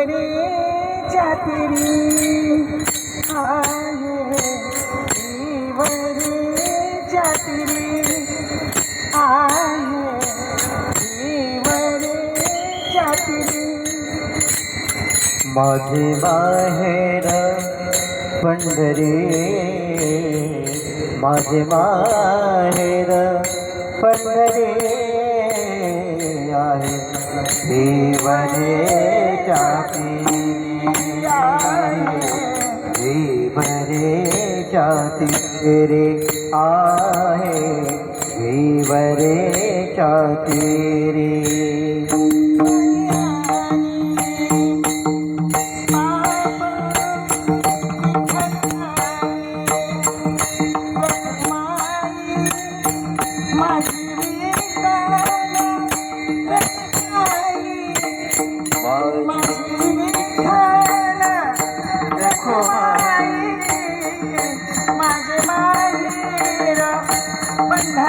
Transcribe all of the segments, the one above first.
वरे चातरी आये वरे चातरी आये वरे चातरी माझे माहेर पंढरी माझे माहेर पंढरी। देवने जाती देवरे जाती रे आहे देवरे जाती रे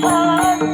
Bye.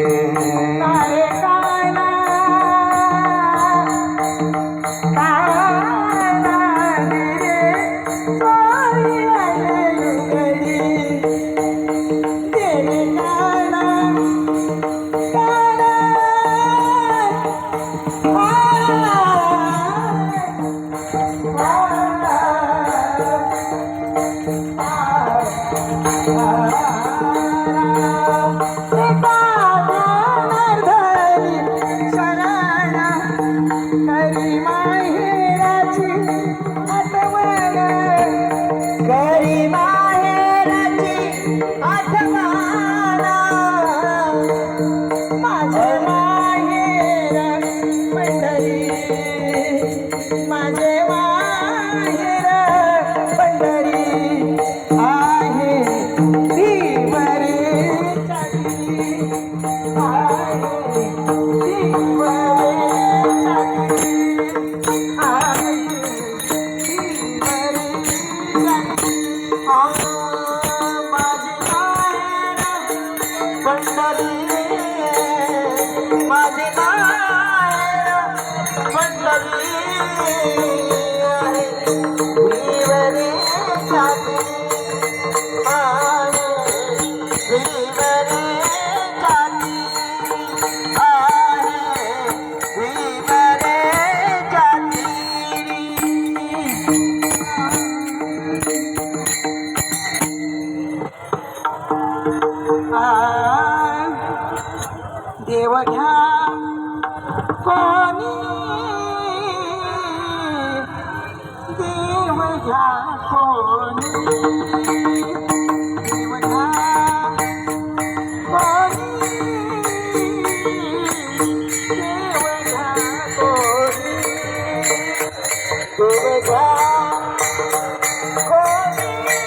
嗯。पंढरी माझे पंढरी देव कोणी? देव घ्या कोणी?